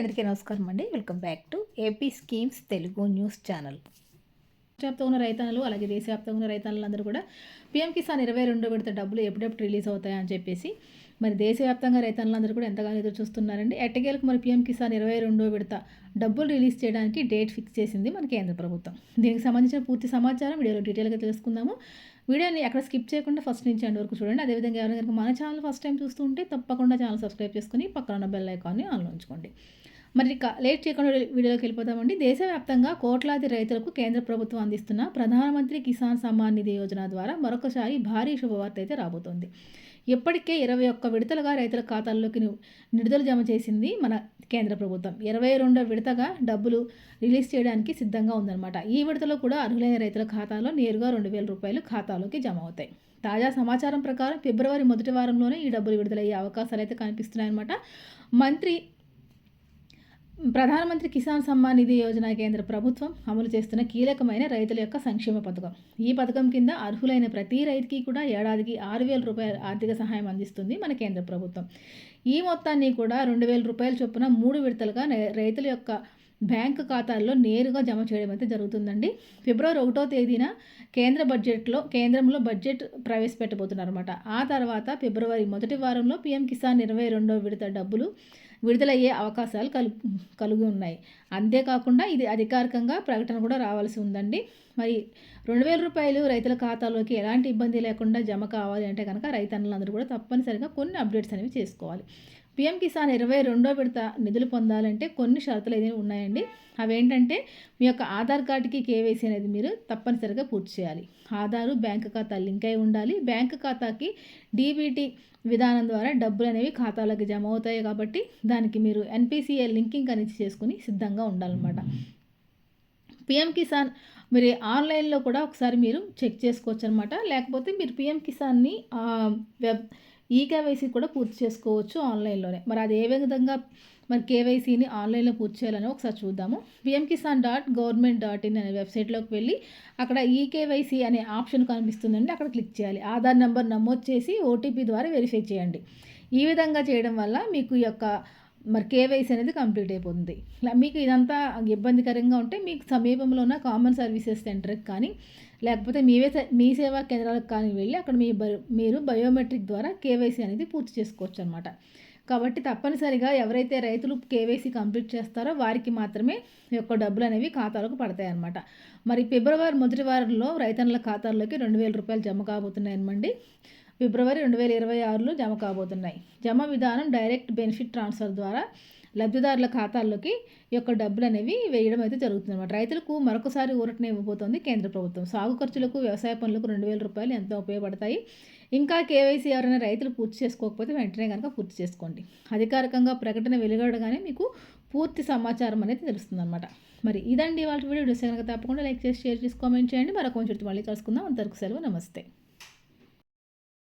అందరికీ నమస్కారం అండి. Welcome back to AP schemes Telugu news channel. వ్యాప్తంగా ఉన్న రైతన్నలు అలాగే దేశవ్యాప్తంగా ఉన్న రైతన్నలందరూ కూడా పీఎం కిసాన్ ఇరవై రెండో విడత డబ్బులు ఎప్పుడెప్పుడు రిలీజ్ అవుతాయని చెప్పేసి మరి దేశవ్యాప్తంగా రైతన్నలందరూ కూడా ఎంతగానో ఎదురు చూస్తున్నారండి. ఎట్టకేలకు మరి పీఎం కిసాన్ ఇరవై రెండో విడత డబ్బులు రిలీజ్ చేయడానికి డేట్ ఫిక్స్ చేసింది మన కేంద్ర ప్రభుత్వం. దీనికి సంబంధించిన పూర్తి సమాచారం వీడియోలో డీటెయిల్గా తెలుసుకుందాము. వీడియోని ఎక్కడ స్కిప్ చేయకుండా ఫస్ట్ నుంచి ఎండ్ వరకు చూడండి. అదేవిధంగా ఎవరైనా కనుక మన ఛానల్ ఫస్ట్ టైం చూస్తుంటే తప్పకుండా ఛానల్ సబ్స్క్రైబ్ చేసుకుని పక్కన ఉన్న బెల్ ఐకాన్ని ఆన్లో ఉంచుకోండి. మరి లేట్ చేయకుండా వీడియోలోకి వెళ్ళిపోతామండి దేశవ్యాప్తంగా కోట్లాది రైతులకు కేంద్ర ప్రభుత్వం అందిస్తున్న ప్రధానమంత్రి కిసాన్ సమ్మాన్ నిధి యోజన ద్వారా మరొకసారి భారీ శుభవార్త అయితే రాబోతోంది. ఇప్పటికే ఇరవై ఒక్క విడతలుగా రైతుల ఖాతాల్లోకి నిడుదల జమ చేసింది మన కేంద్ర ప్రభుత్వం. ఇరవై రెండో విడతగా డబ్బులు రిలీజ్ చేయడానికి సిద్ధంగా ఉందన్నమాట. ఈ విడతలో కూడా అర్హులైన రైతుల ఖాతాలో నేరుగా రెండు వేల రూపాయలు ఖాతాలోకి జమ అవుతాయి. తాజా సమాచారం ప్రకారం ఫిబ్రవరి మొదటి వారంలోనే ఈ డబ్బులు విడుదలయ్యే అవకాశాలు అయితే కనిపిస్తున్నాయన్నమాట. మంత్రి ప్రధానమంత్రి కిసాన్ సమ్మాన్ నిధి యోజన కేంద్ర ప్రభుత్వం అమలు చేస్తున్న కీలకమైన రైతుల యొక్క సంక్షేమ పథకం. ఈ పథకం కింద అర్హులైన ప్రతి రైతుకి కూడా ఏడాదికి ఆరు వేల రూపాయల ఆర్థిక సహాయం అందిస్తుంది మన కేంద్ర ప్రభుత్వం. ఈ మొత్తాన్ని కూడా రెండు వేల రూపాయల చొప్పున మూడు విడతలుగా రైతుల యొక్క బ్యాంకు ఖాతాల్లో నేరుగా జమ చేయడం అయితే జరుగుతుందండి. ఫిబ్రవరి ఒకటో తేదీన కేంద్ర బడ్జెట్లో కేంద్రంలో బడ్జెట్ ప్రవేశపెట్టబోతున్నారన్నమాట. ఆ తర్వాత ఫిబ్రవరి మొదటి వారంలో పీఎం కిసాన్ ఇరవై రెండో విడత డబ్బులు విడుదలయ్యే అవకాశాలు కలు కలిగి ఉన్నాయి. అంతేకాకుండా ఇది అధికారికంగా ప్రకటన కూడా రావాల్సి ఉందండి. మరి రెండు వేల రూపాయలు రైతుల ఖాతాలోకి ఎలాంటి ఇబ్బంది లేకుండా జమ కావాలి అంటే కనుక రైతన్నులందరూ కూడా తప్పనిసరిగా కొన్ని అప్డేట్స్ అనేవి చేసుకోవాలి. పిఎం కిసాన్ ఇరవై రెండో విడత నిధులు పొందాలంటే కొన్ని షరతులు అయితే ఉన్నాయండి. అవేంటంటే మీ యొక్క ఆధార్ కార్డుకి కేవైసీ అనేది మీరు తప్పనిసరిగా పూర్తి చేయాలి. ఆధారు బ్యాంక్ ఖాతా లింక్ అయి ఉండాలి. బ్యాంక్ ఖాతాకి డీబీటీ విధానం ద్వారా డబ్బులు అనేవి ఖాతాలోకి జమ అవుతాయి కాబట్టి దానికి మీరు ఎన్పిసిఏ లింకింగ్ అనేది చేసుకుని సిద్ధంగా ఉండాలన్నమాట. పిఎం కిసాన్ మీరు ఆన్లైన్లో కూడా ఒకసారి మీరు చెక్ చేసుకోవచ్చు అనమాట లేకపోతే మీరు పిఎం కిసాన్ని వెబ్ ఈ కేవైసీ కూడా పూర్తి చేసుకోవచ్చు ఆన్లైన్లోనే. మరి అది ఏ విధంగా మరి కేవైసీని ఆన్లైన్లో పూర్తి చేయాలని ఒకసారి చూద్దాము. PM Kisan dot government dot in అనే వెబ్సైట్లోకి వెళ్ళి అక్కడ ఈ కేవైసీ అనే ఆప్షన్ కనిపిస్తుందండి. అక్కడ క్లిక్ చేయాలి. ఆధార్ నెంబర్ నమోదు చేసి ఓటీపీ ద్వారా వెరిఫై చేయండి. ఈ విధంగా చేయడం వల్ల మీకు ఈ యొక్క మరి కేవైసీ అనేది కంప్లీట్ అయిపోతుంది. మీకు ఇదంతా ఇబ్బందికరంగా ఉంటే మీకు సమీపంలో ఉన్న కామన్ సర్వీసెస్ సెంటర్కి కానీ లేకపోతే మీవే మీ సేవా కేంద్రాలకు కానీ వెళ్ళి అక్కడ మీ మీరు బయోమెట్రిక్ ద్వారా కేవైసీ అనేది పూర్తి చేసుకోవచ్చు అనమాట కాబట్టి తప్పనిసరిగా ఎవరైతే రైతులు కేవైసీ కంప్లీట్ చేస్తారో వారికి మాత్రమే యొక్క డబ్బులు అనేవి ఖాతాలకు పడతాయన్నమాట మరి ఫిబ్రవరి మొదటి వారంలో రైతన్నుల ఖాతాల్లోకి రెండు వేల రూపాయలు జమ కాబోతున్నాయనమండి. ఫిబ్రవరి రెండు వేల ఇరవై ఆరులో జమ కాబోతున్నాయి. జమ విధానం డైరెక్ట్ బెనిఫిట్ ట్రాన్స్ఫర్ ద్వారా లబ్ధిదారుల ఖాతాల్లోకి యొక్క డబ్బులు అనేవి వేయడం అయితే జరుగుతుంది అనమాట రైతులకు మరొకసారి ఊరటన ఇవ్వబోతోంది కేంద్ర ప్రభుత్వం. సాగు ఖర్చులకు వ్యవసాయ పనులకు రెండు వేల రూపాయలు ఎంతో ఉపయోగపడతాయి. ఇంకా కేవైసీ ఎవరైనా రైతులు పూర్తి చేసుకోకపోతే వెంటనే కనుక పూర్తి చేసుకోండి. అధికారికంగా ప్రకటన వెలువడగానే మీకు పూర్తి సమాచారం అనేది తెలుస్తుంది అనమాట మరి ఇదండి వాళ్ళ వీడియో. కనుక తప్పకుండా లైక్ చేసి షేర్ చేసి కామెంట్ చేయండి. మరొక కొంచెం మళ్ళీ కలుసుకుందాం. అంతవరకు సెలవు. నమస్తే.